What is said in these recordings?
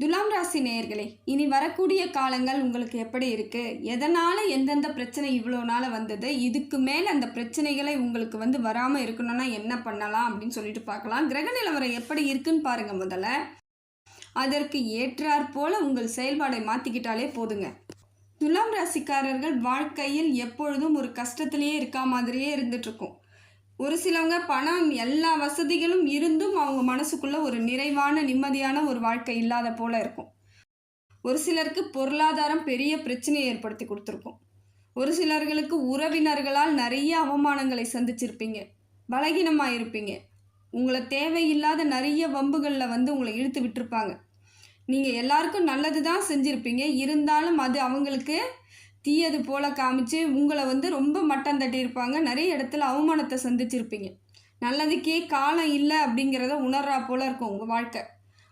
துலாம் ராசி நேயர்களே இனி வரக்கூடிய காலங்கள் உங்களுக்கு எப்படி இருக்கு? எதனால எந்தெந்த பிரச்சனை இவ்வளோ நாள் வந்தது? இதுக்கு மேலே அந்த பிரச்சனைகளை உங்களுக்கு வந்து வராமல் இருக்கணும்னா என்ன பண்ணலாம் அப்படின்னு சொல்லிட்டு பார்க்கலாம். கிரக நிலவரம் எப்படி இருக்குன்னு பாருங்க முதல்ல. அதற்கு ஏற்றாற் போல உங்கள் செயல்பாடை மாற்றிக்கிட்டாலே போதுங்க. துலாம் ராசிக்காரர்கள் வாழ்க்கையில் எப்பொழுதும் ஒரு கஷ்டத்திலேயே இருக்கா மாதிரியே இருந்துட்டு இருக்கும் ஒரு சிலவங்க பணம் எல்லா வசதிகளும் இருந்தும் அவங்க மனசுக்குள்ள ஒரு நிறைவான நிம்மதியான ஒரு வாழ்க்கை இல்லாத போல இருக்கும். ஒரு சிலருக்கு பொருளாதாரம் பெரிய பிரச்சனையை ஏற்படுத்தி கொடுத்துருக்கும். ஒரு சிலர்களுக்கு உறவினர்களால் நிறைய அவமானங்களை சந்திச்சிருப்பீங்க. பலகீனமாக இருப்பீங்க உங்களை தேவையில்லாத நிறைய வம்புகளில் வந்து உங்களை இழுத்து விட்டுருப்பாங்க. நீங்கள் எல்லாருக்கும் நல்லது தான் செஞ்சுருப்பீங்க. இருந்தாலும் அது அவங்களுக்கு தீயது போல காமிச்சு உங்களை வந்து ரொம்ப மட்டம் தட்டியிருப்பாங்க. நிறைய இடத்துல அவமானத்தை சந்திச்சிருப்பீங்க. நல்லதுக்கே காலம் இல்லை அப்படிங்கிறத உணர்றா போல இருக்கும் உங்கள் வாழ்க்கை.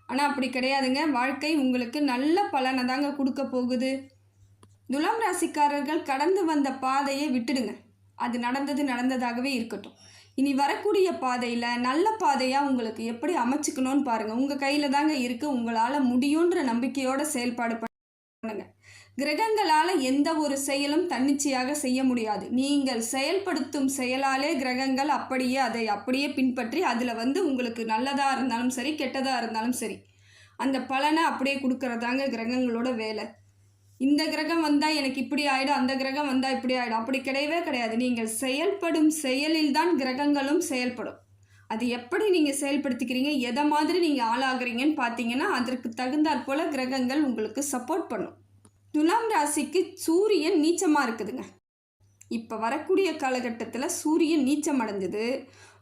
ஆனால் அப்படி கிடையாதுங்க. வாழ்க்கை உங்களுக்கு நல்ல பலனை தாங்க கொடுக்க போகுது. துலாம் ராசிக்காரர்கள் கடந்து வந்த பாதையை விட்டுடுங்க. அது நடந்தது நடந்ததாகவே இருக்கட்டும். இனி வரக்கூடிய பாதையில் நல்ல பாதையாக உங்களுக்கு எப்படி அமைச்சுக்கணும்னு பாருங்கள் உங்கள் கையில் தாங்க இருக்குது உங்களால் முடியுன்ற நம்பிக்கையோட செயல்பாடு பண்ணுங்க. கிரகங்களால் எந்த ஒரு செயலும் தன்னிச்சையாக செய்ய முடியாது. நீங்கள் செயல்படுத்தும் செயலாலே கிரகங்கள் அப்படியே அதை அப்படியே பின்பற்றி அதில் வந்து உங்களுக்கு நல்லதாக இருந்தாலும் சரி கெட்டதாக இருந்தாலும் சரி அந்த பலனை அப்படியே கொடுக்கறதாங்க கிரகங்களோட வேலை. இந்த கிரகம் வந்தால் எனக்கு இப்படி ஆகிடும் அந்த கிரகம் வந்தால் இப்படி ஆகிடும் அப்படி கிடையவே கிடையாது. நீங்கள் செயல்படும் செயலில் தான் கிரகங்களும் செயல்படும். அது எப்படி நீங்கள் செயல்படுத்திக்கிறீங்க எதை மாதிரி நீங்கள் ஆளாகிறீங்கன்னு பார்த்தீங்கன்னா அதற்கு தகுந்தாற் போல் கிரகங்கள் உங்களுக்கு சப்போர்ட் பண்ணும். துலாம் ராசிக்கு சூரியன் நீச்சமாக இருக்குதுங்க. இப்போ வரக்கூடிய காலகட்டத்தில் சூரியன் நீச்சம் அடைஞ்சது.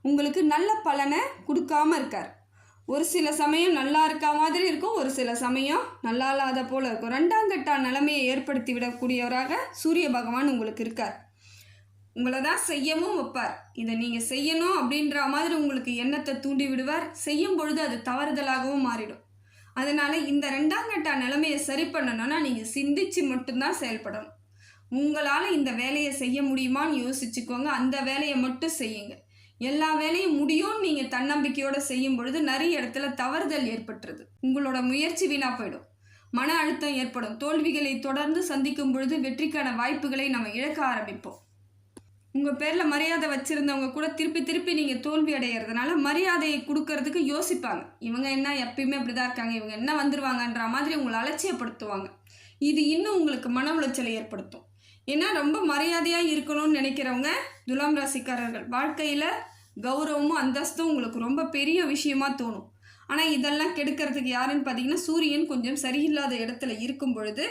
உங்களுக்கு நல்ல பலனை கொடுக்காம இருக்கார். ஒரு சில சமயம் நல்லா இருக்கா மாதிரி இருக்கும் ஒரு சில சமயம் நல்லா இல்லாத போல் இருக்கும். ரெண்டாம் கட்ட நிலைமையை ஏற்படுத்தி விடக்கூடியவராக சூரிய பகவான் உங்களுக்கு இருக்கார். உங்களை தான் செய்யவும் வைப்பார். இதை நீங்கள் செய்யணும் அப்படின்ற மாதிரி உங்களுக்கு எண்ணத்தை தூண்டி விடுவார். செய்யும் பொழுது அது தவறுதலாகவும் மாறிடும். அதனால் இந்த ரெண்டாம் கட்ட நிலைமையை சரி பண்ணணும்னா நீங்கள் சிந்திச்சு மட்டும்தான் செயல்படணும். உங்களால் இந்த வேலையை செய்ய முடியுமான்னு யோசிச்சுக்கோங்க. அந்த வேலையை மட்டும் செய்யுங்க. எல்லா வேலையும் முடியும்னு நீங்கள் தன்னம்பிக்கையோடு செய்யும் பொழுது நிறைய இடத்துல தவறுதல் ஏற்பட்டுருது. உங்களோட முயற்சி வீணாக போயிடும். மன அழுத்தம் ஏற்படும். தோல்விகளை தொடர்ந்து சந்திக்கும் பொழுது வெற்றிக்கான வாய்ப்புகளை நம்ம இழக்க ஆரம்பிப்போம். உங்கள் பேரில் மரியாதை வச்சுருந்தவங்க கூட திருப்பி திருப்பி நீங்கள் தோல்வி அடைகிறதுனால மரியாதையை கொடுக்கறதுக்கு யோசிப்பாங்க. இவங்க என்ன எப்பயுமே அப்படி தான் இருக்காங்க இவங்க என்ன வந்துருவாங்கன்ற மாதிரி உங்களை அலட்சியப்படுத்துவாங்க. இது இன்னும் உங்களுக்கு மன உளைச்சலை ஏற்படுத்தும். ஏன்னா ரொம்ப மரியாதையாக இருக்கணும்னு நினைக்கிறவங்க துலாம் ராசிக்காரர்கள். வாழ்க்கையில் கௌரவமும் அந்தஸ்தும் உங்களுக்கு ரொம்ப பெரிய விஷயமா தோணும். ஆனால் இதெல்லாம் கெடுக்கிறதுக்கு யாருன்னு பார்த்தீங்கன்னா சூரியன் கொஞ்சம் சரியில்லாத இடத்துல இருக்கும் பொழுது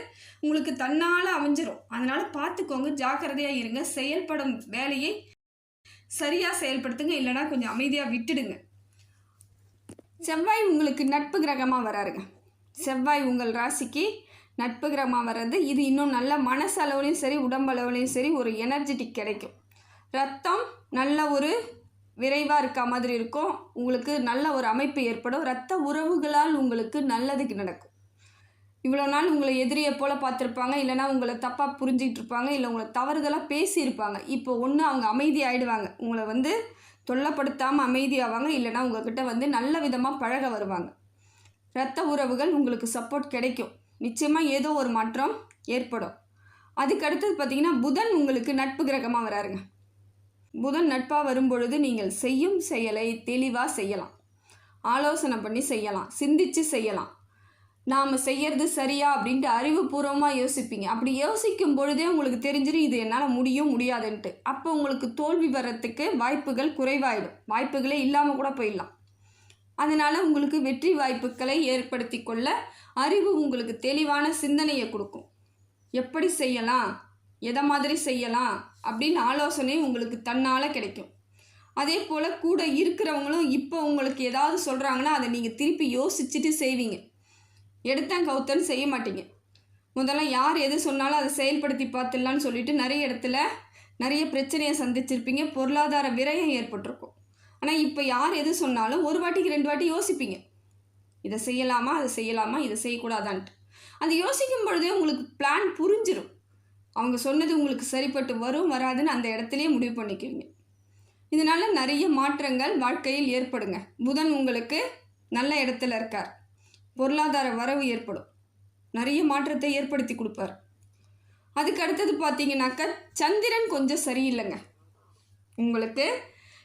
உங்களுக்கு தன்னால் அமைஞ்சிரும். அதனால் பார்த்துக்கோங்க ஜாக்கிரதையாக இருங்க. செயல்படும் வேலையை சரியாக செயல்படுத்துங்க. இல்லைனா கொஞ்சம் அமைதியாக விட்டுடுங்க. செவ்வாய் உங்களுக்கு நட்பு கிரகமாக வராருங்க. செவ்வாய் உங்கள் ராசிக்கு நட்பு கிரகமாக வர்றது. இது இன்னும் நல்ல மனசளவுலையும் சரி உடம்பளவுலையும் சரி ஒரு எனர்ஜெட்டிக் கிடைக்கும். ரத்தம் நல்ல ஒரு விரைவாக இருக்க மாதிரி இருக்கும். உங்களுக்கு நல்ல ஒரு அமைப்பு ஏற்படும். ரத்த உறவுகளால் உங்களுக்கு நல்லதுக்கு நடக்கும். இவ்வளோ நாள் உங்களை எதிரியை போல் பார்த்துருப்பாங்க. இல்லைனா உங்களை தப்பாக புரிஞ்சிக்கிட்டு இருப்பாங்க. இல்லை உங்களை தவறுதலாக பேசியிருப்பாங்க. இப்போ ஒன்று அவங்க அமைதி ஆகிடுவாங்க உங்களை வந்து தொல்லப்படுத்தாமல் அமைதியாவாங்க இல்லைனா உங்ககிட்ட வந்து நல்ல விதமாக பழக வருவாங்க. இரத்த உறவுகள் உங்களுக்கு சப்போர்ட் கிடைக்கும். நிச்சயமாக ஏதோ ஒரு மாற்றம் ஏற்படும். அதுக்கடுத்தது பார்த்திங்கன்னா புதன் உங்களுக்கு நட்பு கிரகமாக வராருங்க. புதன் நட்பாக வரும்பொழுது நீங்கள் செய்யும் செயலை தெளிவாக செய்யலாம். ஆலோசனை பண்ணி செய்யலாம். சிந்தித்து செய்யலாம். நாம் செய்யறது சரியா அப்படின்ட்டு அறிவுபூர்வமாக யோசிப்பீங்க. அப்படி யோசிக்கும் பொழுதே உங்களுக்கு தெரிஞ்சிடும் இது என்னால் முடியும் முடியாதுன்ட்டு. அப்போ உங்களுக்கு தோல்வி வர்றதுக்கு வாய்ப்புகள் குறைவாயிடும். வாய்ப்புகளே இல்லாமல் கூட போயிடலாம். அதனால் உங்களுக்கு வெற்றி வாய்ப்புகளை ஏற்படுத்தி கொள்ள அறிவு உங்களுக்கு தெளிவான சிந்தனையை கொடுக்கும். எப்படி செய்யலாம்? எதை மாதிரி செய்யலாம் அப்படின்னு ஆலோசனை உங்களுக்கு தன்னால் கிடைக்கும். அதே போல் கூட இருக்கிறவங்களும் இப்போ உங்களுக்கு ஏதாவது சொல்கிறாங்கன்னா அதை நீங்கள் திருப்பி யோசிச்சுட்டு செய்வீங்க. எடுத்தேன் கவுத்தன்னு செய்ய மாட்டீங்க. முதல்ல யார் எது சொன்னாலும் அதை செயல்படுத்தி பார்த்துடலான்னு சொல்லிட்டு நிறைய இடத்துல நிறைய பிரச்சனையை சந்திச்சிருப்பீங்க. பொருளாதார விரயம் ஏற்பட்டிருக்கும். ஆனால் இப்போ யார் எது சொன்னாலும் ஒரு வாட்டிக்கு ரெண்டு வாட்டி யோசிப்பீங்க. இதை செய்யலாமா? அதை செய்யலாமா? இதை செய்யக்கூடாதான்ட்டு. அது யோசிக்கும் பொழுதே உங்களுக்கு பிளான் புரிஞ்சிடும் அவங்க சொன்னது உங்களுக்கு சரிப்பட்டு வரும் வராதுன்னு அந்த இடத்துலையே முடிவு பண்ணிக்குவீங்க இதனால் நிறைய மாற்றங்கள் வாழ்க்கையில் ஏற்படுங்க. புதன் உங்களுக்கு நல்ல இடத்துல இருக்கார். பொருளாதார வரவு ஏற்படும். நிறைய மாற்றத்தை ஏற்படுத்தி கொடுப்பார். அதுக்கு அடுத்தது பார்த்தீங்கன்னாக்கா சந்திரன் கொஞ்சம் சரியில்லைங்க. உங்களுக்கு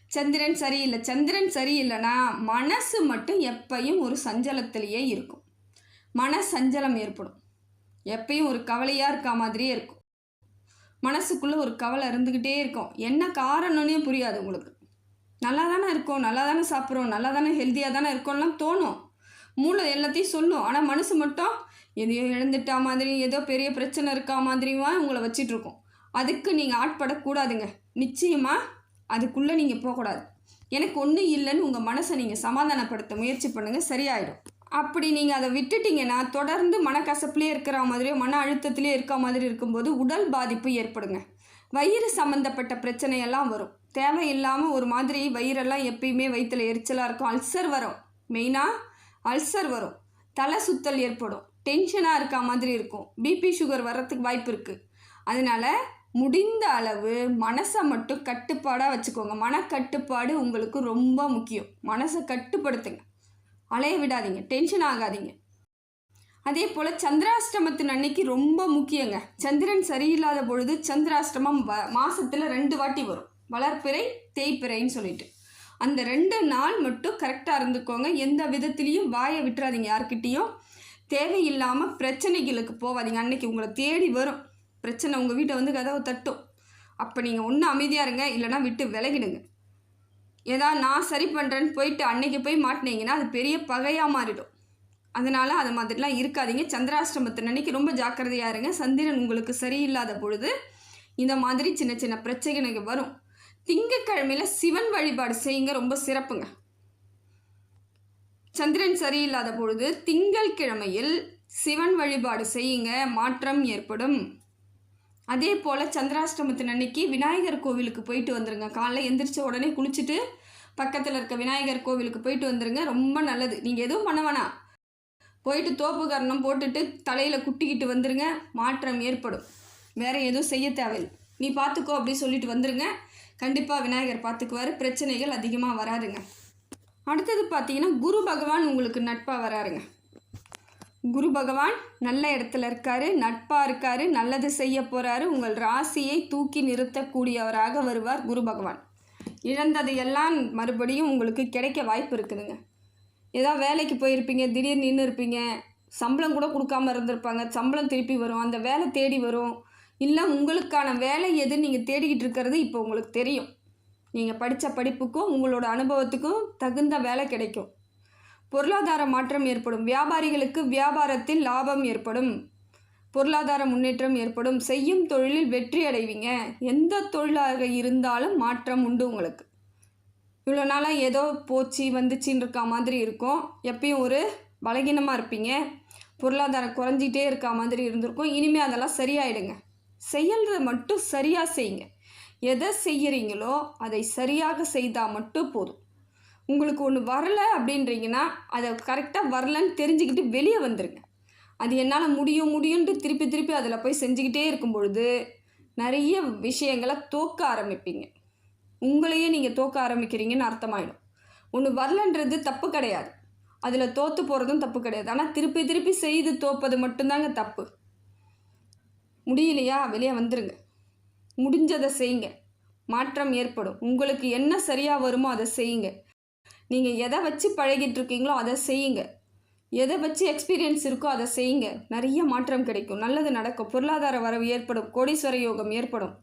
சந்திரன் சரியில்லை. சந்திரன் சரியில்லைன்னா மனசு மட்டும் எப்பையும் ஒரு சஞ்சலத்திலேயே இருக்கும். மன சஞ்சலம் ஏற்படும். எப்பயும் ஒரு கவலையாக இருக்க மாதிரியே இருக்கும். மனசுக்குள்ளே ஒரு கவலை இருந்துக்கிட்டே இருக்கும். என்ன காரணம்னே புரியாது உங்களுக்கு. நல்லா தானே இருக்கோம் நல்லா தானே சாப்பிட்றோம் நல்லா தானே ஹெல்த்தியாக தானே இருக்கோம்லாம் தோணும். மூளை எல்லாத்தையும் சொல்லும். ஆனால் மனசு மட்டும் எதையோ இழந்துட்டா மாதிரி ஏதோ பெரிய பிரச்சனை இருக்கா மாதிரியுமா உங்களை வச்சிட்ருக்கோம் அதுக்கு நீங்கள் ஆட்படக்கூடாதுங்க. நிச்சயமாக அதுக்குள்ளே நீங்கள் போகக்கூடாது. எனக்கு ஒன்றும் இல்லைன்னு உங்கள் மனசை நீங்கள் சமாதானப்படுத்த முயற்சி பண்ணுங்கள் சரியாயிடும். அப்படி நீங்கள் அதை விட்டுட்டீங்கன்னா தொடர்ந்து மனக்கசப்புலேயே இருக்கிற மாதிரியோ மன அழுத்தத்திலே இருக்க மாதிரி இருக்கும்போது உடல் பாதிப்பு ஏற்படுங்க. வயிறு சம்மந்தப்பட்ட பிரச்சனையெல்லாம் வரும். தேவையில்லாமல் ஒரு மாதிரி வயிறெல்லாம் எப்பயுமே வயிற்றில் எரிச்சலாக இருக்கும். அல்சர் வரும். மெயினாக அல்சர் வரும். தலை சுத்தல் ஏற்படும். டென்ஷனாக இருக்க மாதிரி இருக்கும். பிபி சுகர் வர்றதுக்கு வாய்ப்பு இருக்குது அதனால் முடிந்த அளவு மனசை மட்டும் கட்டுப்பாடாக வச்சுக்கோங்க. மனக்கட்டுப்பாடு உங்களுக்கு ரொம்ப முக்கியம். மனசை கட்டுப்படுத்துங்க. அலைய விடாதீங்க டென்ஷன் ஆகாதீங்க. அதே போல் சந்திராஷ்டமத்தின் அன்னைக்கு ரொம்ப முக்கியங்க. சந்திரன் சரியில்லாத பொழுது சந்திராஷ்டமம் வ மாதத்தில் ரெண்டு வாட்டி வரும். வளர்ப்பிறை தேய்ப்பிறைன்னு சொல்லிட்டு. அந்த ரெண்டு நாள் மட்டும் கரெக்டாக இருந்துக்கோங்க. எந்த விதத்துலேயும் வாயை விட்டுறாதீங்க யார்கிட்டேயும். தேவையில்லாமல் பிரச்சனைகளுக்கு போகாதீங்க அன்னைக்கு உங்களை தேடி வரும். பிரச்சனை உங்கள் வீட்டை வந்து கதவை தட்டும். அப்போ நீங்கள் ஒன்றும் அமைதியாக இருங்க. இல்லைனா விட்டு விலகிடுங்க. ஏதாவது நான் சரி பண்ணுறேன்னு போயிட்டு அன்னைக்கு போய் மாட்டினீங்கன்னா அது பெரிய பகையாக மாறிடும். அதனால் அது மாதிரிலாம் இருக்காதீங்க. சந்திராஷ்டமத்தின் அன்னைக்கு ரொம்ப ஜாக்கிரதையாக இருங்க. சந்திரன் உங்களுக்கு சரியில்லாத பொழுது இந்த மாதிரி சின்ன சின்ன பிரச்சனைகள் வரும். திங்கக்கிழமையில் சிவன் வழிபாடு செய்யுங்க. ரொம்ப சிறப்புங்க. சந்திரன் சரியில்லாத பொழுது திங்கள் கிழமையில் சிவன் வழிபாடு செய்யுங்க. மாற்றம் ஏற்படும். அதே போல் சந்திராஷ்டமத்தின் அன்னைக்கு விநாயகர் கோவிலுக்கு போயிட்டு வந்துருங்க. காலைல எந்திரிச்ச உடனே குளிச்சுட்டு பக்கத்தில் இருக்க விநாயகர் கோவிலுக்கு போயிட்டு வந்துருங்க. ரொம்ப நல்லது. நீங்கள் எதுவும் பண்ண வேணாம். போயிட்டு தோப்பு கரணம் போட்டுட்டு தலையில் குட்டிக்கிட்டு வந்துருங்க. மாற்றம் ஏற்படும். வேறு எதுவும் செய்ய தேவையில்லை. நீ பார்த்துக்கோ அப்படி சொல்லிட்டு வந்துருங்க. கண்டிப்பாக விநாயகர் பார்த்துக்குவார் பிரச்சனைகள் அதிகமாக வராதுங்க. அடுத்தது பார்த்தீங்கன்னா குரு பகவான் உங்களுக்கு நட்பாக வராருங்க. குரு பகவான் நல்ல இடத்துல இருக்காரு நட்பாக இருக்காரு நல்லது செய்ய போகிறாரு உங்கள் ராசியை தூக்கி நிறுத்தக்கூடியவராக வருவார் குரு பகவான். இழந்ததையெல்லாம் மறுபடியும் உங்களுக்கு கிடைக்க வாய்ப்பு இருக்குதுங்க. ஏதோ வேலைக்கு போயிருப்பீங்க திடீர்னு நின்று இருப்பீங்க சம்பளம் கூட கொடுக்காம இருந்திருப்பாங்க சம்பளம் திருப்பி வரும் அந்த வேலை தேடி வரும். இல்லை உங்களுக்கான வேலை எது நீங்கள் தேடிக்கிட்டு இருக்கிறது இப்போ உங்களுக்கு தெரியும். நீங்கள் படித்த படிப்புக்கும் உங்களோட அனுபவத்துக்கும் தகுந்த வேலை கிடைக்கும். பொருளாதார மாற்றம் ஏற்படும். வியாபாரிகளுக்கு வியாபாரத்தில் லாபம் ஏற்படும். பொருளாதார முன்னேற்றம் ஏற்படும். செய்யும் தொழிலில் வெற்றி அடைவீங்க. எந்த தொழிலாக இருந்தாலும் மாற்றம் உண்டு உங்களுக்கு. இவ்வளோ நாளாக ஏதோ போச்சு வந்துச்சின்னு இருக்க மாதிரி இருக்கும். எப்பயும் ஒரு பலகீனமாக இருப்பீங்க. பொருளாதாரம் குறைஞ்சிட்டே இருக்க மாதிரி இருந்திருக்கும். இனிமேல் அதெல்லாம் சரியாயிடுங்க. செயல்றதை மட்டும் சரியாக செய்யுங்க. எதை செய்கிறீங்களோ அதை சரியாக செய்தால் மட்டும் போதும். உங்களுக்கு ஒன்று வரலை அப்படின்றீங்கன்னா அதை கரெக்டாக வரலன்னு தெரிஞ்சுக்கிட்டு வெளியே வந்துடுங்க அது என்னால் முடியும் முடியும்ட்டு திருப்பி திருப்பி அதில் போய் செஞ்சுக்கிட்டே இருக்கும் பொழுது நிறைய விஷயங்களை தோக்க ஆரம்பிப்பீங்க. உங்களையே நீங்கள் தோக்க ஆரம்பிக்கிறீங்கன்னு அர்த்தமாயிடும். ஒன்று வரலன்றது தப்பு கிடையாது. அதில் தோற்று போகிறதும் தப்பு கிடையாது. ஆனால் திருப்பி திருப்பி செய்து தோப்பது மட்டும்தாங்க தப்பு. முடியலையா? வெளியே வந்துருங்க. முடிஞ்சதை செய்யுங்க. மாற்றம் ஏற்படும். உங்களுக்கு என்ன சரியாக வருமோ அதை செய்யுங்க. நீங்கள் எதை வச்சு பழகிட்டு இருக்கீங்களோ அதை செய்யுங்க. எதை வச்சு எக்ஸ்பீரியன்ஸ் இருக்கோ அதை செய்யுங்க. நிறைய மாற்றம் கிடைக்கும். நல்லது நடக்கும். பொருளாதார வரவு ஏற்படும். கோடீஸ்வர யோகம் ஏற்படும்.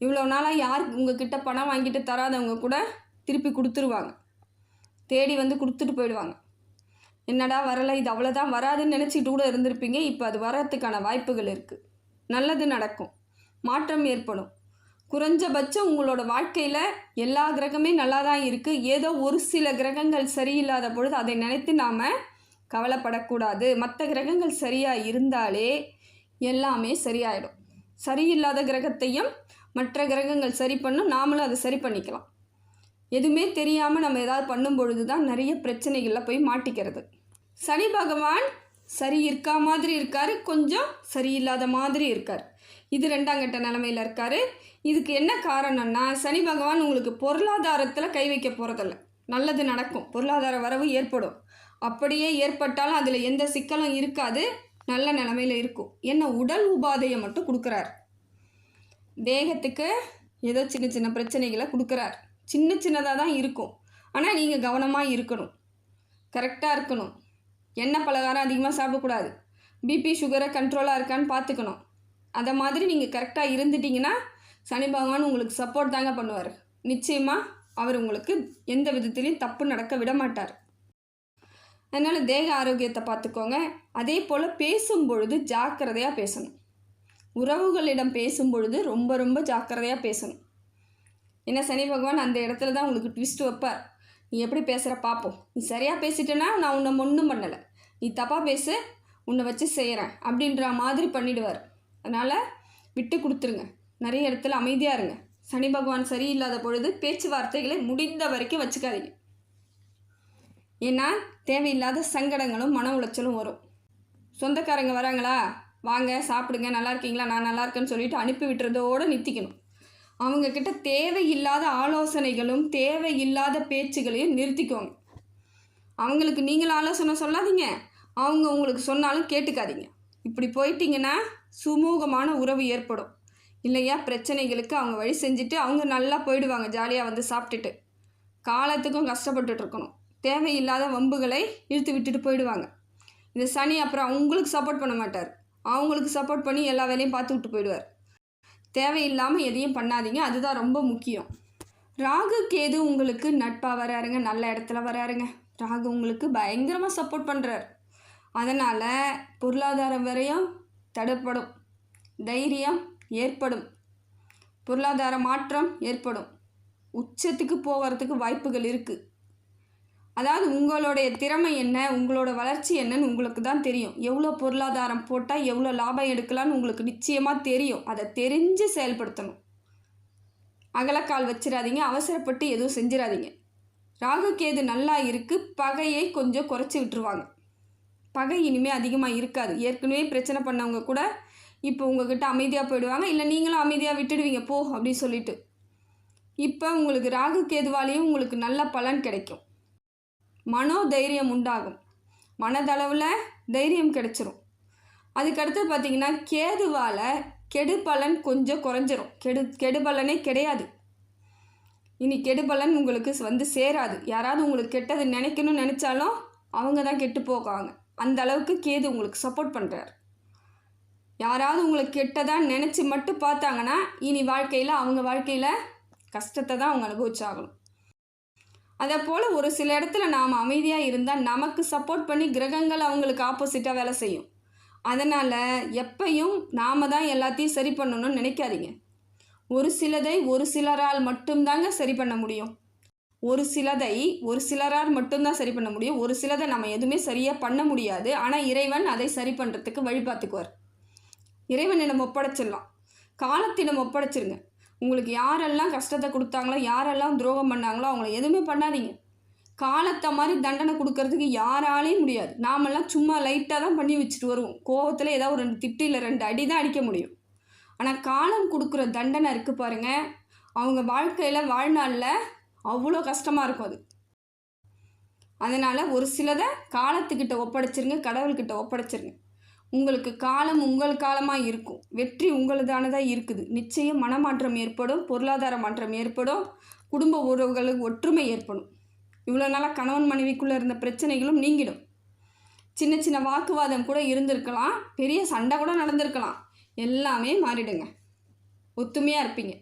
இவ்வளோ நாளாக யார் உங்ககிட்ட பணம் வாங்கிட்டு தராதவங்க கூட திருப்பி கொடுத்துருவாங்க. தேடி வந்து கொடுத்துட்டு போயிடுவாங்க. என்னடா வரலை இது அவ்வளோதான் வராதுன்னு நினச்சிட்டு கூட இருந்திருப்பீங்க. இப்போ அது வரத்துக்கான வாய்ப்புகள் இருக்குது நல்லது நடக்கும். மாற்றம் ஏற்படும். குறைஞ்சபட்சம் உங்களோட வாழ்க்கையில் எல்லா கிரகமே நல்லா தான் இருக்குது ஏதோ ஒரு சில கிரகங்கள் சரியில்லாத பொழுது அதை நினைத்து நாம் கவலைப்படக்கூடாது. மற்ற கிரகங்கள் சரியாக இருந்தாலே எல்லாமே சரியாயிடும். சரியில்லாத கிரகத்தையும் மற்ற கிரகங்கள் சரி பண்ணும் நாமளும் அதை சரி பண்ணிக்கலாம். எதுவுமே தெரியாமல் நம்ம ஏதாவது பண்ணும் பொழுது தான் நிறைய பிரச்சனைகளில் போய் மாட்டிக்கிறது. சனி பகவான் சரி இருக்கா மாதிரி இருக்கார் கொஞ்சம் சரியில்லாத மாதிரி இருக்கார். இது ரெண்டாம் கட்ட நிலமையில் இருக்கார். இதுக்கு என்ன காரணம்னா சனி பகவான் உங்களுக்கு பொருளாதாரத்தில் கை வைக்க போகிறதில்ல நல்லது நடக்கும். பொருளாதார வரவு ஏற்படும். அப்படியே ஏற்பட்டாலும் அதில் எந்த சிக்கலும் இருக்காது. நல்ல நிலமையில இருக்கும். என்ன உடல் உபாதையை மட்டும் கொடுக்குறார். தேகத்துக்கு ஏதோ சின்ன சின்ன பிரச்சனைகளை கொடுக்குறார். சின்ன சின்னதாக தான் இருக்கும். ஆனால் நீங்கள் கவனமாக இருக்கணும். கரெக்டாக இருக்கணும். எண்ணெய் பலகாரம் அதிகமாக சாப்பிடக்கூடாது? பிபி சுகரை கண்ட்ரோலாக இருக்கான்னு பார்த்துக்கணும். அதை மாதிரி நீங்கள் கரெக்டாக இருந்துட்டிங்கன்னா சனி பகவான் உங்களுக்கு சப்போர்ட் தாங்க பண்ணுவார். நிச்சயமாக அவர் உங்களுக்கு எந்த விதத்துலேயும் தப்பு நடக்க விட மாட்டார். அதனால் தேக ஆரோக்கியத்தை பார்த்துக்கோங்க. அதே போல் பேசும் பொழுது ஜாக்கிரதையாக பேசணும். உறவுகளிடம் பேசும் பொழுது ரொம்ப ரொம்ப ஜாக்கிரதையாக பேசணும். ஏன்னா சனி பகவான் அந்த இடத்துல தான் உங்களுக்கு ட்விஸ்ட் வைப்பார். நீ எப்படி பேசுகிற பார்ப்போம் நீ சரியாக பேசிட்டேன்னா நான் உன்னை ஒன்றும் பண்ணலை. நீ தப்பாக பேசு உன்னை வச்சு செய்கிறேன் அப்படின்ற மாதிரி பண்ணிடுவார். அதனால் விட்டு கொடுத்துருங்க. நிறைய இடத்துல அமைதியாக இருங்க. சனி பகவான் சரியில்லாத பொழுது பேச்சுவார்த்தைகளை முடிந்த வரைக்கும் வச்சுக்காதீங்க. ஏன்னா தேவையில்லாத சங்கடங்களும் மன உளைச்சலும் வரும். சொந்தக்காரங்க வராங்களா? வாங்க சாப்பிடுங்க நல்லா இருக்கீங்களா? நான் நல்லா இருக்கேன்னு சொல்லிட்டு அனுப்பி விட்டுறதோடு நிறுத்திக்கணும் அவங்கக்கிட்ட தேவையில்லாத ஆலோசனைகளும் தேவையில்லாத பேச்சுகளையும் நிறுத்திக்கோங்க. அவங்களுக்கு நீங்கள் ஆலோசனை சொல்லாதீங்க. அவங்க உங்களுக்கு சொன்னாலும் கேட்டுக்காதீங்க. இப்படி போயிட்டீங்கன்னா சுமூகமான உறவு ஏற்படும். இல்லையா? பிரச்சனைகளுக்கு அவங்க வழி செஞ்சுட்டு அவங்க நல்லா போயிடுவாங்க ஜாலியாக வந்து சாப்பிட்டுட்டு. காலத்துக்கும் கஷ்டப்பட்டுட்டு இருக்கணும். தேவையில்லாத வம்புகளை இழுத்து விட்டுட்டு போயிடுவாங்க. இந்த சனி அப்புறம் அவங்களுக்கு சப்போர்ட் பண்ண மாட்டார். அவங்களுக்கு சப்போர்ட் பண்ணி எல்லா வேலையும் பார்த்து விட்டு போயிடுவார். தேவையில்லாமல் எதையும் பண்ணாதீங்க. அதுதான் ரொம்ப முக்கியம். ராகு கேது உங்களுக்கு நட்பாக வராருங்க நல்ல இடத்துல வராருங்க. ராகு உங்களுக்கு பயங்கரமாக சப்போர்ட் பண்ணுறார் அதனால் பொருளாதாரம் வரையும் தடைப்படும். தைரியம் ஏற்படும். பொருளாதார மாற்றம் ஏற்படும். உச்சத்துக்கு போகிறதுக்கு வாய்ப்புகள் இருக்குது அதாவது உங்களுடைய திறமை என்ன உங்களோட வளர்ச்சி என்னன்னு உங்களுக்கு தான் தெரியும். எவ்வளோ பொருளாதாரம் போட்டால் எவ்வளோ லாபம் எடுக்கலான்னு உங்களுக்கு நிச்சயமாக தெரியும். அதை தெரிஞ்சு செயல்படுத்தணும். அகலக்கால் வச்சிடாதீங்க அவசரப்பட்டு எதுவும் செஞ்சிடாதீங்க ராகு கேது நல்லா இருக்குது பகையை கொஞ்சம் குறைச்சி விட்டுருவாங்க. பகை இனிமேல் அதிகமாக இருக்காது. ஏற்கனவே பிரச்சனை பண்ணவங்க கூட இப்போ உங்ககிட்ட அமைதியாக போயிடுவாங்க. இல்லை நீங்களும் அமைதியாக விட்டுடுவீங்க. போ அப்படின்னு சொல்லிட்டு. இப்போ உங்களுக்கு ராகு கேதுவாலேயும் உங்களுக்கு நல்ல பலன் கிடைக்கும். மனோ தைரியம் உண்டாகும். மனதளவில் தைரியம் கிடைச்சிரும். அதுக்கடுத்து பார்த்தீங்கன்னா கேதுவால் கெடு பலன் கொஞ்சம் குறைஞ்சிரும். கெடு கெடு பலனே கிடையாது. இனி கெடு பலன் உங்களுக்கு வந்து சேராது. யாராவது உங்களுக்கு கெட்டது நினைக்கணும்னு நினச்சாலும் அவங்க தான் கெட்டு போகாங்க அந்த அளவுக்கு கேது உங்களுக்கு சப்போர்ட் பண்ணுறார் யாராவது உங்களை கெட்டதாக நினச்சி மட்டும் பார்த்தாங்கன்னா இனி வாழ்க்கையில் அவங்க வாழ்க்கையில் கஷ்டத்தை தான் அவங்க அனுபவிச்சாகணும். அதே போல் ஒரு சில இடத்துல நாம் அமைதியாக இருந்தால் நமக்கு சப்போர்ட் பண்ணி கிரகங்கள் அவங்களுக்கு ஆப்போசிட்டாக வேலை செய்யும். அதனால் எப்பையும் நாம் தான் எல்லாத்தையும் சரி பண்ணணும்னு நினைக்காதீங்க. ஒரு சிலதை ஒரு சிலரால் மட்டும்தாங்க சரி பண்ண முடியும். ஒரு சிலதை ஒரு சிலரால் மட்டும்தான் சரி பண்ண முடியும். ஒரு சிலதை நம்ம எதுவுமே சரியாக பண்ண முடியாது. ஆனால் இறைவன் அதை சரி பண்ணுறதுக்கு வழி பார்த்துக்குவார் இறைவனிடம் ஒப்படைச்சிடலாம். காலத்திடம் ஒப்படைச்சிருங்க. உங்களுக்கு யாரெல்லாம் கஷ்டத்தை கொடுத்தாங்களோ யாரெல்லாம் துரோகம் பண்ணாங்களோ அவங்கள எதுவுமே பண்ணாதீங்க. காலத்தை மாதிரி தண்டனை கொடுக்கறதுக்கு யாராலையும் முடியாது. நாமெல்லாம் சும்மா லைட்டாக தான் பண்ணி வச்சுட்டு வருவோம். கோவத்தில் ஏதாவது ஒரு ரெண்டு திட்டு இல்லை ரெண்டு அடி தான் அடிக்க முடியும். ஆனால் காலம் கொடுக்குற தண்டனை இருக்குது பாருங்கள் அவங்க வாழ்க்கையில் வாழ்நாளில் அவ்வளோ கஷ்டமாக இருக்கும் அது. அதனால் ஒரு சிலதை காலத்துக்கிட்ட ஒப்படைச்சிருங்க கடவுள்கிட்ட ஒப்படைச்சிருங்க. உங்களுக்கு காலம் உங்கள் காலமாக இருக்கும். வெற்றி உங்களுதானதாக இருக்குது. நிச்சயம் மனமாற்றம் ஏற்படும் பொருளாதார மாற்றம் ஏற்படும் குடும்ப உறவுகளுக்கு ஒற்றுமை ஏற்படும். இவ்வளோ நாளாக கணவன் மனைவிக்குள்ளே இருந்த பிரச்சனைகளும் நீங்கிடும். சின்ன சின்ன வாக்குவாதம் கூட இருந்திருக்கலாம் பெரிய சண்டை கூட நடந்திருக்கலாம். எல்லாமே மாறிடுங்க. ஒத்துமையாக இருப்பீங்க.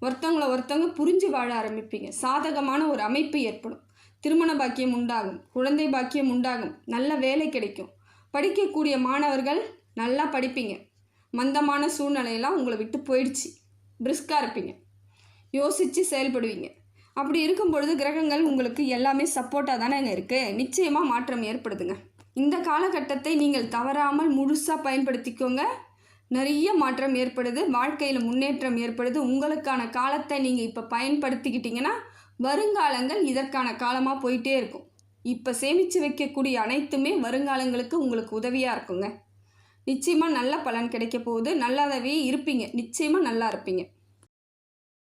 ஒருத்தவங்களை ஒருத்தவங்க புரிஞ்சு வாழ ஆரம்பிப்பீங்க. சாதகமான ஒரு அமைப்பு ஏற்படும். திருமண பாக்கியம் உண்டாகும். குழந்தை பாக்கியம் உண்டாகும். நல்ல வேலை கிடைக்கும். படிக்கக்கூடிய மாணவர்கள் நல்லா படிப்பீங்க. மந்தமான சூழ்நிலையெல்லாம் உங்களை விட்டு போயிடுச்சு. பிரிஸ்காக இருப்பீங்க. யோசித்து செயல்படுவீங்க. அப்படி இருக்கும் பொழுது கிரகங்கள் உங்களுக்கு எல்லாமே சப்போர்ட்டாக தானேங்க இருக்குது நிச்சயமாக மாற்றம் ஏற்படுதுங்க. இந்த காலகட்டத்தை நீங்கள் தவறாமல் முழுசாக பயன்படுத்திக்கோங்க. நிறைய மாற்றம் ஏற்படுது வாழ்க்கையில் முன்னேற்றம் ஏற்படுது. உங்களுக்கான காலத்தை நீங்கள் இப்போ பயன்படுத்திக்கிட்டிங்கன்னா வருங்காலங்கள் இதற்கான காலமாக போயிட்டே இருக்கும். இப்போ சேமித்து வைக்கக்கூடிய அனைத்துமே வருங்காலங்களுக்கு உங்களுக்கு உதவியாக இருக்குங்க. நிச்சயமாக நல்ல பலன் கிடைக்க போகுது. நல்லாவே இருப்பீங்க. நிச்சயமாக நல்லா இருப்பீங்க.